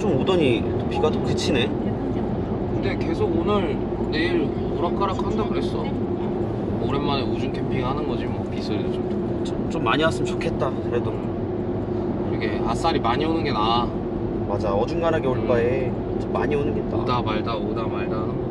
좀 오더니 또 비가 또 그치네. 근데 계속 오늘 내일 오락가락 한다 그랬어 오랜만에 우중 캠핑 하는 거지 뭐 비소리도 좀 듣고 좀, 좀 많이 왔으면 좋겠다. 그래도 이게 아싸리 많이 오는 게 나아 맞아 어중간하게 올 음. 바에 좀 많이 오는 게 나아. 오다 말다 오다 말다 하는 거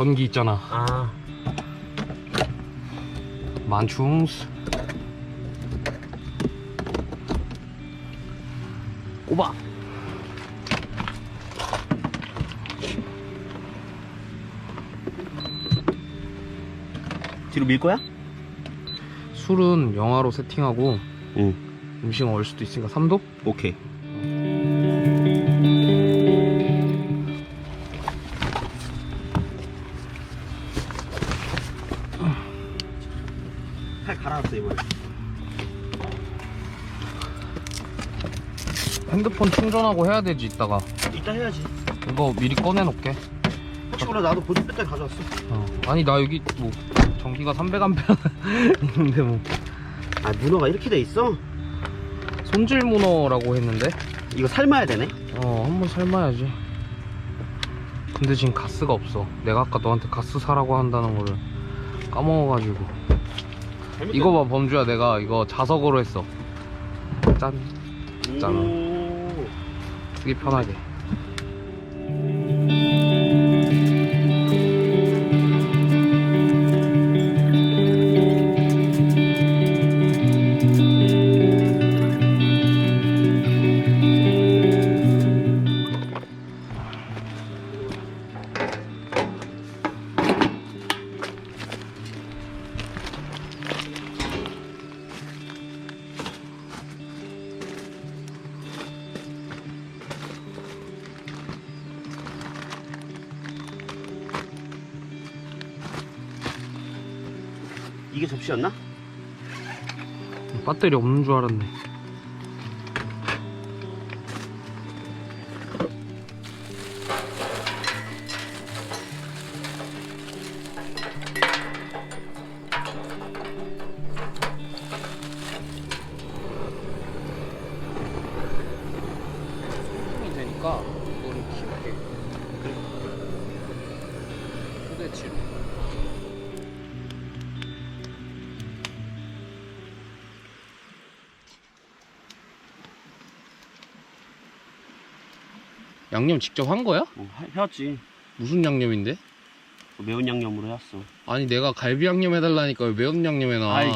전기 있잖아 아 만충스 오바 뒤로 밀 거야? 술은 영하로 세팅하고 응. 음식은 얼 수도 있으니까 3도? 오케이. 충전하고 해야 되지 이따가 이따 해야지. 이거 미리 꺼내놓게 혹시 몰라 나도 보조 배터리 가져왔어. 어. 아니 나 여기 뭐 전기가 300A 있는데 뭐 아 문어가 이렇게 돼 있어? 손질 문어라고 했는데 이거 삶아야 되네. 어 한 번 삶아야지 근데 지금 가스가 없어 내가 아까 너한테 가스 사라고 한다는 거를 까먹어가지고 이거 봐 범주야 내가 이거 자석으로 했어 짠 짠. 오. 쓰기 편하게 없는 줄 알았네 양념 직접 한 거야? 어, 하- 해왔지. 무슨 양념인데? 매운 양념으로 해왔어. 아니 내가 갈비 양념 해달라니까 왜 매운 양념 해놔 아이,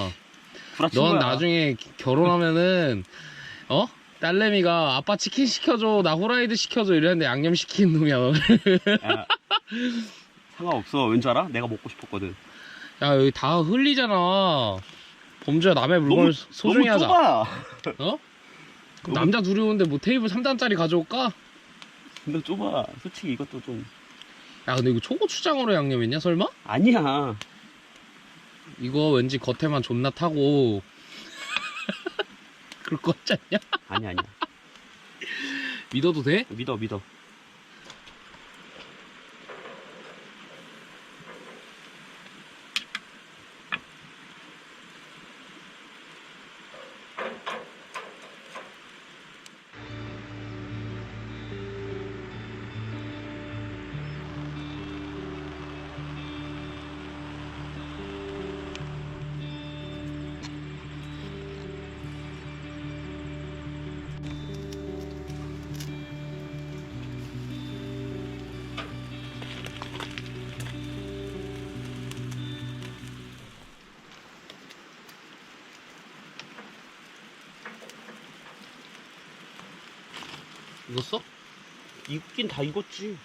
구라친 넌 거야. 나중에 기- 결혼하면은 어? 딸내미가 아빠 치킨 시켜줘 나 후라이드 시켜줘 이랬는데 양념 시키는 놈이야 너. 야, 상관없어. 왠 줄 알아? 내가 먹고 싶었거든. 야 여기 다 흘리잖아 범주야 남의 물건을 소- 소중히 너무 하자 좁아. 어? 그럼 남자 둘이 오는데 뭐 테이블 3단짜리 가져올까? 근데 좁아. 솔직히 이것도 좀 야 근데 이거 초고추장으로 양념했냐 설마? 아니야. 이거 왠지 겉에만 존나 타고 그럴 것 같지 않냐? 아니야 아니야. 믿어도 돼? 믿어 믿어. 익었어? 익긴 다 익었지.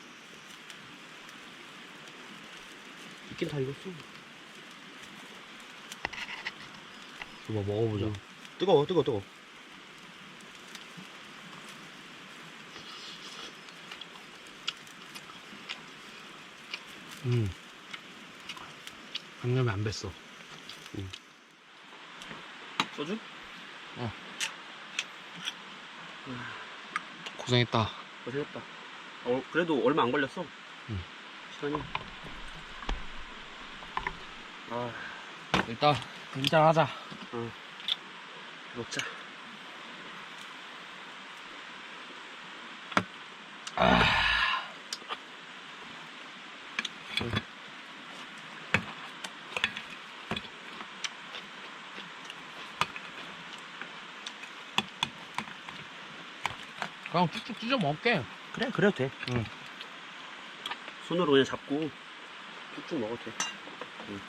익긴 다 익었어. 이거 먹어보자 응. 뜨거워 뜨거워 뜨거워. 음. 양념이 안 뱄어 소주? 고생했다 고생했다. 어, 그래도 얼마 안 걸렸어. 응. 시간이. 아, 일단 인장하자 먹자. 그냥 쭉쭉 찢어 먹게 그래, 그래도 돼. 응. 손으로 그냥 잡고 쭉쭉 먹어도 돼. 응.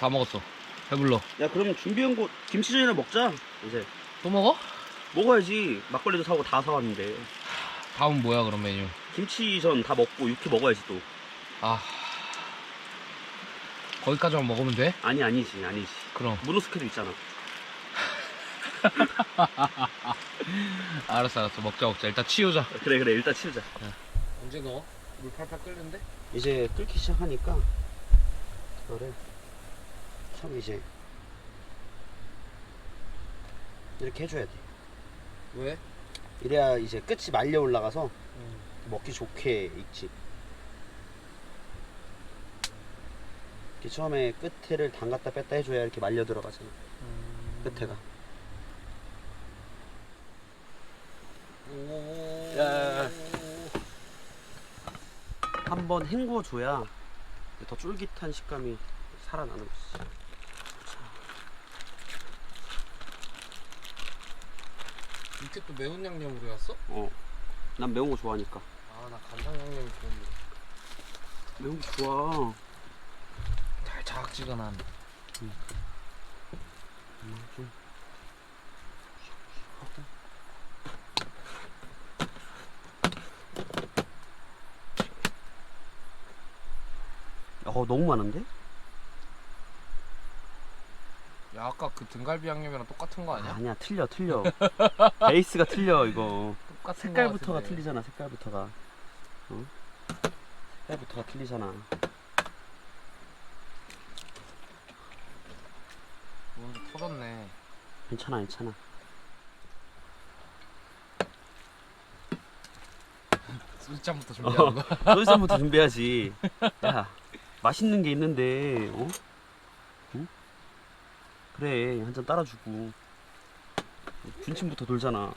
다 먹었어 배불러 야, 그럼 준비한 거 김치전이나 먹자. 이제 또 먹어? 먹어야지. 막걸리도 사고 다 사왔는데. 다음 뭐야 그럼 메뉴 김치전 다 먹고 육회 먹어야지 또. 아 거기까지만 먹으면 돼? 아니, 아니지, 아니지. 그럼 문어스케도 있잖아. 알았어 알았어 먹자 먹자 일단 치우자 그래, 그래. 일단 치우자. 언제 넣어? 물 팔팔 끓는데? 이제 끓기 시작하니까 이거를 참 이제 이렇게 해줘야 돼. 왜? 이래야 이제 끝이 말려 올라가서 먹기 좋게 익지. 이렇게 처음에 끝에를 담갔다 뺐다 해줘야 이렇게 말려 들어가잖아. 끝에가. 야. 한번 헹궈 줘야 더 쫄깃한 식감이 살아나는 거지. 이렇게 또 매운 양념으로 했어? 어. 난 매운 거 좋아하니까. 아 나 간장 양념이 좋은데 매운 거 좋아. 달짝지근한 음, 좀. 어 너무 많은데? 야 아까 그 등갈비 양념이랑 똑같은 거 아니야? 아니야 틀려 틀려 베이스가 틀려 이거 똑같은 색깔부터가 같은데. 틀리잖아 색깔부터가 어? 색깔부터가 틀리잖아 오늘 터졌네 괜찮아 괜찮아 술잔부터 준비하는 거 소주잔부터 준비하지 야 맛있는 게 있는데 어? 응? 그래 한 잔 따라주고 군침부터 돌잖아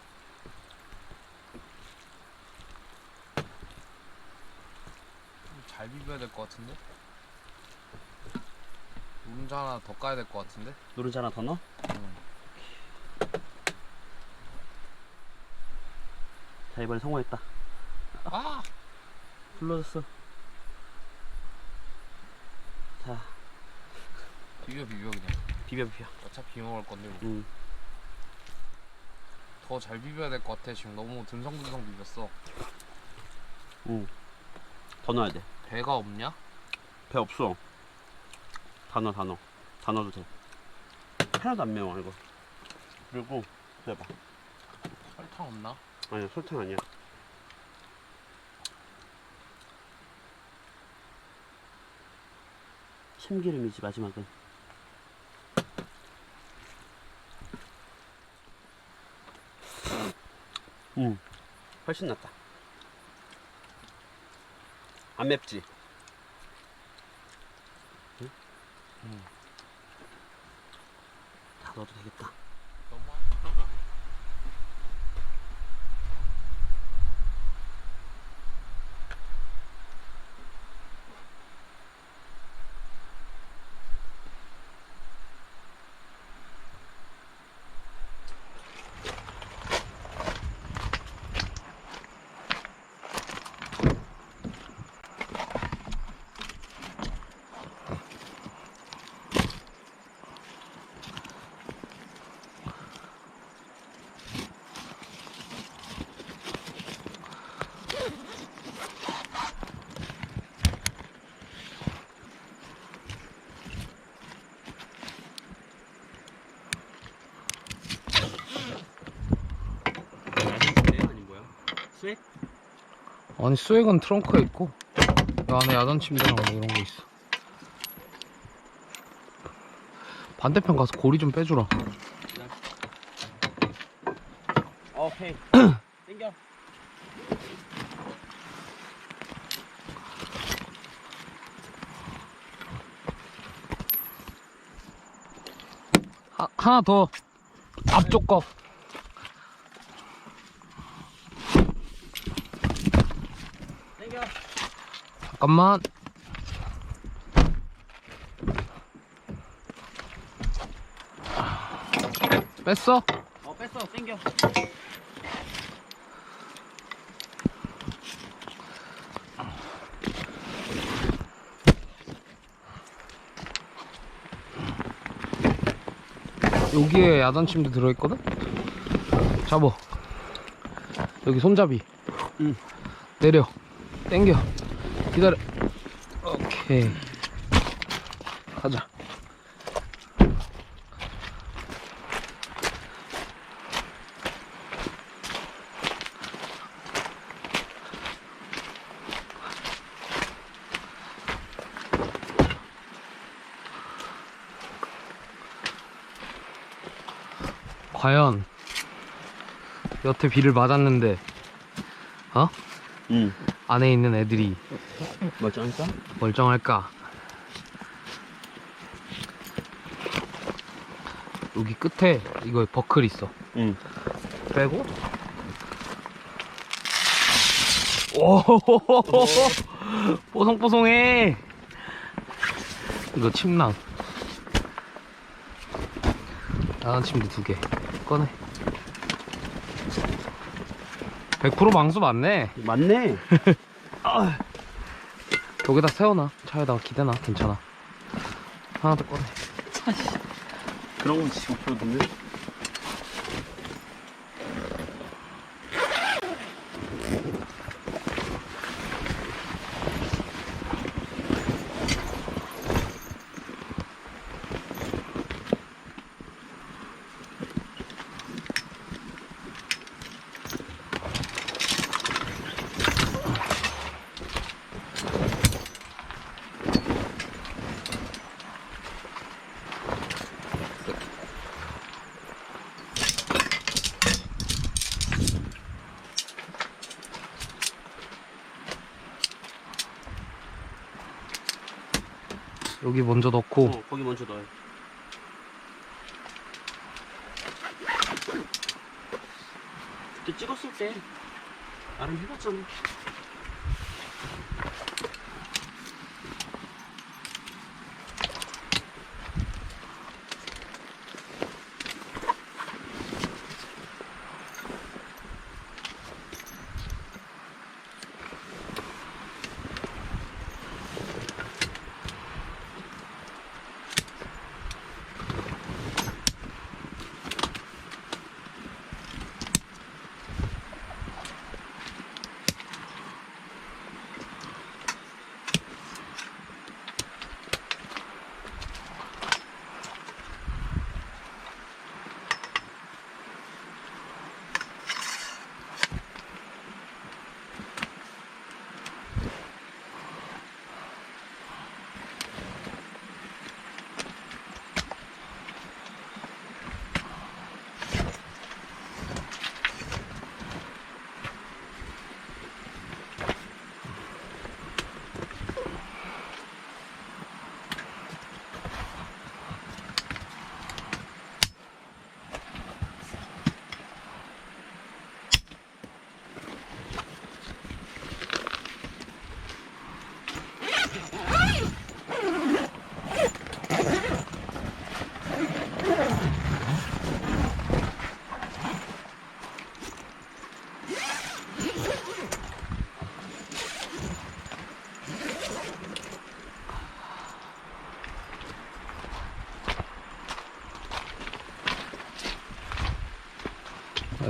잘 비벼야 될 것 같은데? 노른자 하나 더 까야 될 것 같은데? 노른자 하나 더 넣어? 응. 자 이번에 성공했다 아! 불러줬어 자 비벼 비벼 그냥 비벼 비벼 어차피 비벼 먹을 건데 뭐. 응. 더잘 비벼야 될 것 같아 지금 너무 듬성듬성 비볐어 응. 더 넣어야 돼 배가 없냐? 배 없어. 다 넣어, 다 넣어. 다 넣어도 돼. 하나도 안 매워, 이거. 그리고, 해봐. 설탕 없나? 아니야, 설탕 아니야. 참기름이지, 마지막은. 응, 훨씬 낫다. 안 맵지? 응? 응. 다 넣어도 되겠다. 아니 스웩은 트렁크에 있고 이 안에 야단 침대랑 뭐 이런 거 있어 반대편 가서 고리 좀 빼주라 오케이. 땡겨. 하, 하나 더 앞쪽 거 잠깐만 뺐어? 어, 뺐어. 땡겨. 여기에 야단 침대 들어있거든? 잡어 여기 손잡이 응. 내려 땡겨 기다려 오케이 가자 과연 여태 비를 맞았는데 어? 응. 안에 있는 애들이 멀쩡했어? 멀쩡할까? 여기 끝에 이거 버클 있어. 응. 빼고. 오, 뽀송뽀송해. 이거 침낭. 나는 침대 두 개. 꺼내. 100% 망수 맞네. 맞네. 아, 여기다 세워놔 차에다가 기대놔 괜찮아 하나 더 꺼내 그런 거 지금 보거든요. 여기 먼저 넣고 어, 거기 먼저 넣어요. 그때 찍었을 때 나름 해봤잖아.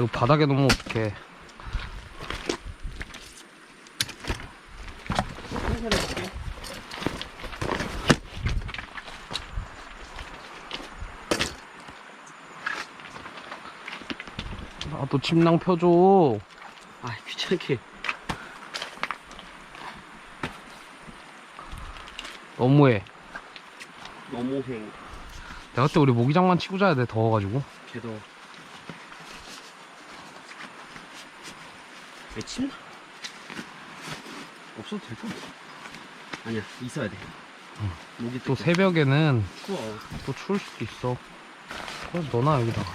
이거 바닥에 놓으면 어떡해 생선해 볼게. 아또 침낭 펴줘 아 귀찮게. 너무해 너무해. 내가 그때 우리 모기장만 치고 자야 돼 더워가지고 걔도. 왜 침나? 없어도 될 것 같아. 아니야 있어야 돼. 목이 또 새벽에는 추워. 또 추울 수도 있어 그래서 넣어놔 여기다가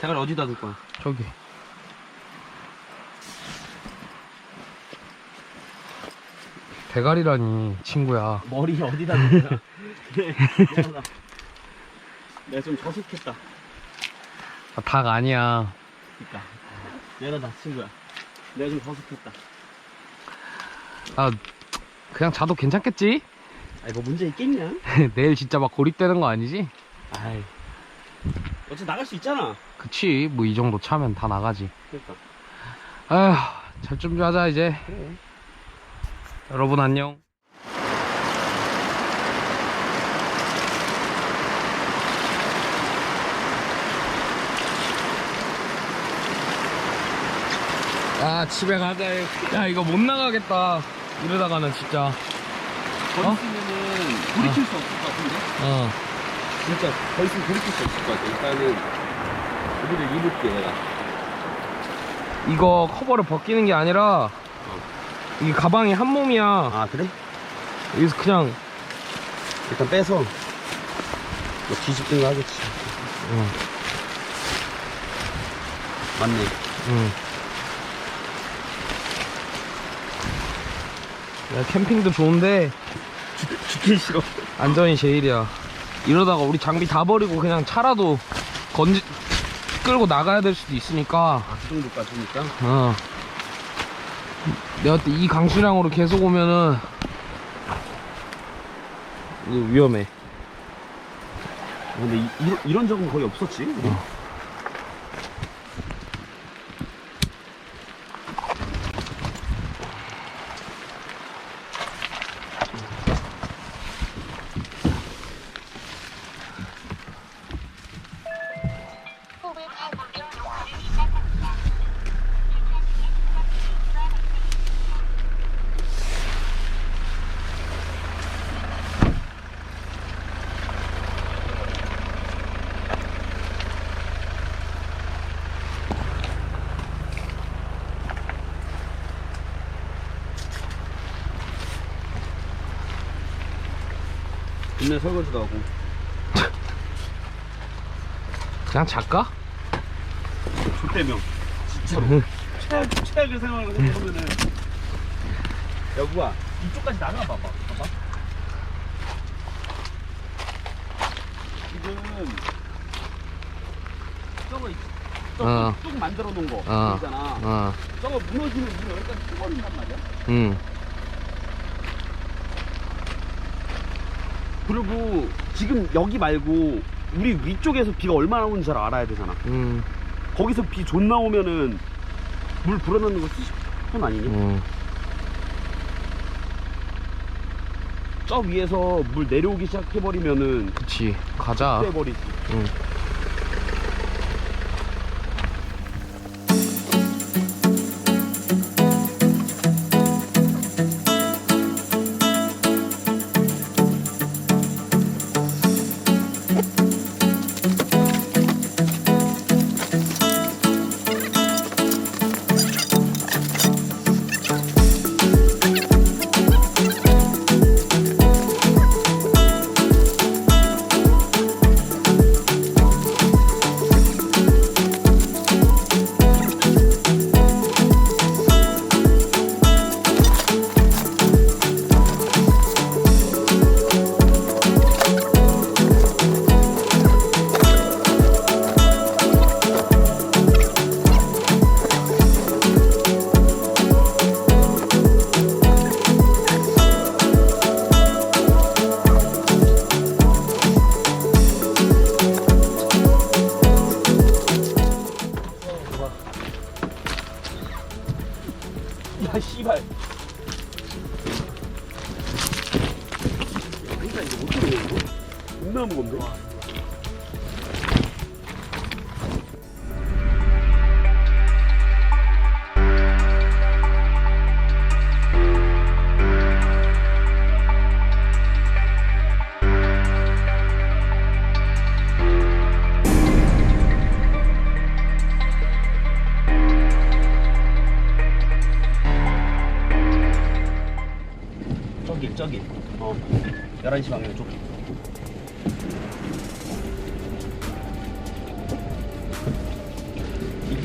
대가리 어디다 둘 거야? 저기 대가리라니 친구야 머리 어디다 둘 거야? 미안하다. 내가 좀 저속했다. 아, 닭 아니야 그니까. 미안하다 친구야. 내가 좀 저속했다. 아 그냥 자도 괜찮겠지? 아 이거 문제 있겠냐? 내일 진짜 막 고립되는 거 아니지? 아이. 어차피 나갈 수 있잖아. 그치 뭐 이 정도 차면 다 나가지 그러니까. 아휴 잘 준비하자 이제 그래. 여러분 안녕 야 집에 가자 야 이거 못 나가겠다 이러다가는 진짜 더 어? 있으면은 돌이킬 수 없을 것 같은데? 어 진짜 더 있으면 돌이킬 수 없을 것 같아. 일단은 우리를 입을게 내가. 이거 커버를 벗기는 게 아니라 이게 가방이 한 몸이야 아 그래? 여기서 그냥 일단 빼서 뭐 뒤집든가 하겠지. 응, 맞네. 응. 야 캠핑도 좋은데 죽기 싫어. 안전이 제일이야. 이러다가 우리 장비 다 버리고 그냥 차라도 건지 끌고 나가야 될 수도 있으니까. 아, 그 정도까지니까. 어. 내가 그때 이 강수량으로 계속 오면은 이거 위험해. 근데 이, 이런, 이런 적은 거의 없었지. 우리. 어. 옛날 설거지도 하고. 그냥 작가? 족대명. 진짜로. 최악, 최악의 상황을 생각하면은. 야, 우와. 이쪽까지 나가봐봐. 봐봐. 지금. 저거, 있- 저거 어. 뚝 만들어 놓은 거. 어. 있잖아. 어, 저거 무너지면 우리 여기까지 쳐버린단 말이야. 응. 그리고 지금 여기 말고 우리 위쪽에서 비가 얼마나 오는지 잘 알아야 되잖아. 응. 거기서 비 존나 오면은 물 불어넣는 거 수십 분 아니니? 응. 저 위에서 물 내려오기 시작해버리면은 그치. 가자. 떼버리지. 응.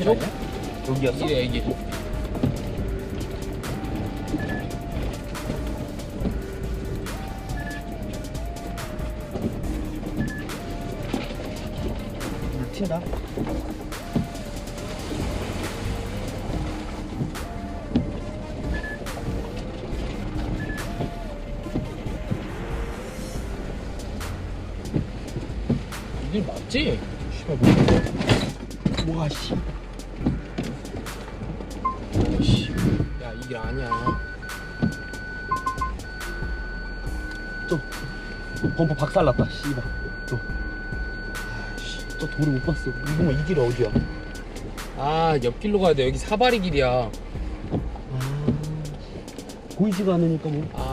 아니야? 여기였어? 이게 이게. 물 튄다. 이게 맞지? 씨발 뭐. 와, 씨. 씨. 범퍼 박살났다, 씨발. 또. 저 도를 못 봤어. 이거 이 길이 어디야? 아, 옆길로 가야 돼. 여기 사다리 길이야. 보이지가 않으니까 뭐. 아.